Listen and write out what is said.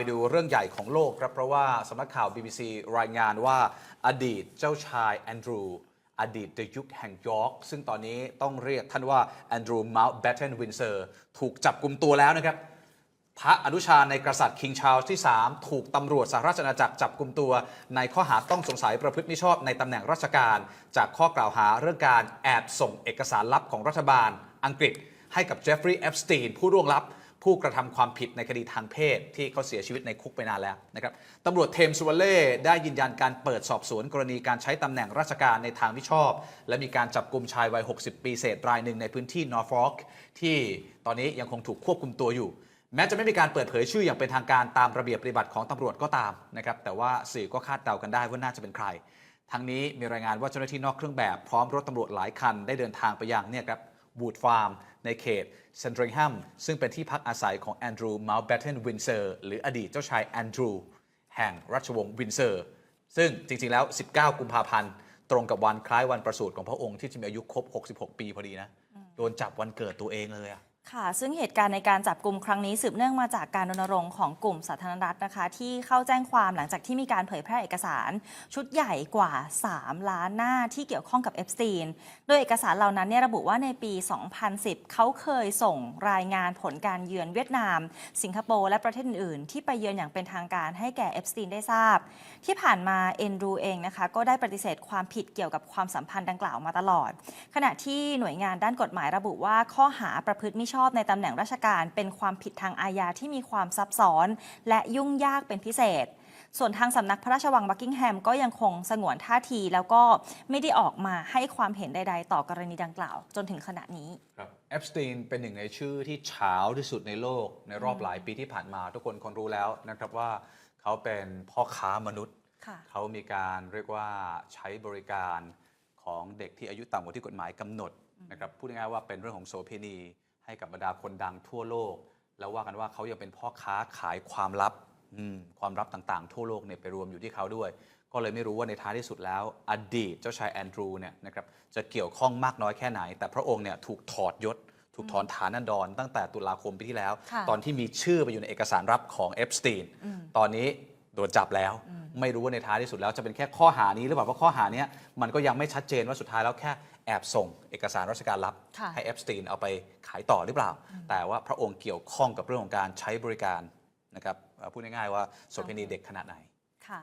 ไปดูเรื่องใหญ่ของโลกครับเพราะว่าสำนักข่าว BBC รายงานว่าอดีตเจ้าชายแอนดรู อดีตเดยุคแห่งยอร์กซึ่งตอนนี้ต้องเรียกท่านว่าแอนดรูมา u ์แบตเทนวินเซอร์ถูกจับกลุ่มตัวแล้วนะครับ พระอนุชาในกษัตริย์คิงชาร์ลส์ที่ 3 ถูกตำรวจสหราชอาณาจักรจับกลุ่มตัว ในข้อหาต้องสงสัยประพฤติมิชอบในตำแหน่งราชการ จากข้อกล่าวหาเรื่องการแอบส่งเอกสารลับของรัฐบาล อังกฤษ ให้กับเจฟฟรีย์เอฟสตีนผู้ร่วงลับ ผู้กระทำความผิดในคดีทางเพศ ที่เขาเสียชีวิตในคุกไปนานแล้วนะครับตำรวจเทมส์วัลเล่ได้ยืนยันการเปิดสอบสวนกรณีการใช้ตำแหน่งราชการในทางมิชอบ และมีการจับกลุ่มชายวัย 60 ปีเศษรายหนึ่งในพื้นที่นอร์ฟอล์กที่ตอนนี้ยังคงถูกควบคุมตัวอยู่ แม้จะไม่มีการเปิดเผยชื่ออย่างเป็นทางการตามระเบียบปฏิบัติของตำรวจก็ตามนะครับแต่ว่าสื่อก็คาดเดากันได้ว่าน่าจะเป็นใครทั้งนี้มีรายงานว่าเจ้าหน้าที่นอกเครื่องแบบพร้อมรถตำรวจหลายคันได้เดินทางไปยังเนี่ยครับ บูดฟาร์ม ในเขตเซนตริงแฮมซึ่งเป็นที่พักอาศัยของแอนดรูว์มาลเบตเทนวินเซอร์หรืออดีตเจ้าชายแอนดรูว์แห่งราชวงศ์วินเซอร์ ซึ่งจริง ๆ แล้ว 19 กุมภาพันธ์ตรงกับวันคล้ายวันประสูติของพระองค์ที่จะมีอายุครบ 66 ปีพอดีนะ โดนจับวันเกิดตัวเองเลยอะค่ะ ซึ่งเหตุการณ์ในการจับกลุ่มครั้งนี้สืบเนื่องมาจากการรณรงค์ของกลุ่มสาธารณรัฐนะคะ ที่เข้าแจ้งความหลังจากที่มีการเผยแพร่เอกสาร ชุดใหญ่กว่า 3 ล้านหน้าที่เกี่ยวข้องกับเอฟสตีน โดยเอกสารเหล่านั้นเนี่ยระบุว่าในปี 2010 เขาเคยส่งรายงานผลการเยือนเวียดนาม สิงคโปร์และประเทศอื่น ๆ ที่ไปเยือนอย่างเป็นทางการให้แก่เอฟสตีนได้ทราบ ที่ผ่านมาเอ็นรูเองนะคะก็ได้ปฏิเสธความผิดเกี่ยวกับความสัมพันธ์ดังกล่าวมาตลอด ขณะที่หน่วยงานด้านกฎหมายระบุว่าข้อหาประพฤติมิชอบในตำแหน่งราชการ เป็นความผิดทางอาญาที่มีความซับซ้อน และยุ่งยากเป็นพิเศษ ส่วนทางสำนักพระราชวังบักกิงแฮมก็ยังคงสงวนท่าที แล้วก็ไม่ได้ออกมาให้ความเห็นใด ๆ ต่อกรณีดังกล่าว จนถึงขณะนี้ครับเอฟสตีนเป็นหนึ่งในชื่อที่เฉาที่สุดในโลก ในรอบหลายปีที่ผ่านมา ทุกคนคงรู้แล้วนะครับว่าเขาเป็นพ่อค้ามนุษย์ค่ะเขามีการเรียกว่าใช้บริการของเด็กที่อายุต่ำกว่าที่กฎหมายกำหนดนะครับพูดง่ายๆว่าเป็นเรื่องของโสเภณี ให้กับบรรดาคนดังทั่วโลก แล้วว่ากันว่าเขายังเป็นพ่อค้าขายความลับอืมความลับต่างๆ ทั่วโลกเนี่ยไปรวมอยู่ที่เขาด้วย ก็เลยไม่รู้ว่าในท้ายที่สุดแล้ว อดีตเจ้าชายแอนดรูเนี่ยนะครับจะเกี่ยวข้องมากน้อยแค่ไหน แต่พระองค์เนี่ยถูกถอดยศ ถูกถอนฐานันดร ตั้งแต่ตุลาคมปีที่แล้วค่ะตอนที่มีชื่อไปอยู่ในเอกสารลับของเอฟสตีนตอนนี้โดนจับแล้ว ไม่รู้ว่าในท้ายที่สุดแล้วจะเป็นแค่ข้อหานี้หรือเปล่าเพราะข้อหาเนี้ยมันก็ยังไม่ชัดเจนว่าสุดท้ายแล้วแค่แอบส่งเอกสารราชการลับค่ะให้เอฟสตีนเอาไปขายต่อหรือเปล่า แต่ว่าพระองค์เกี่ยวข้องกับเรื่องของการใช้บริการนะครับเอ่อพูดง่ายๆว่าโสเภณีเด็กขนาดไหนค่ะ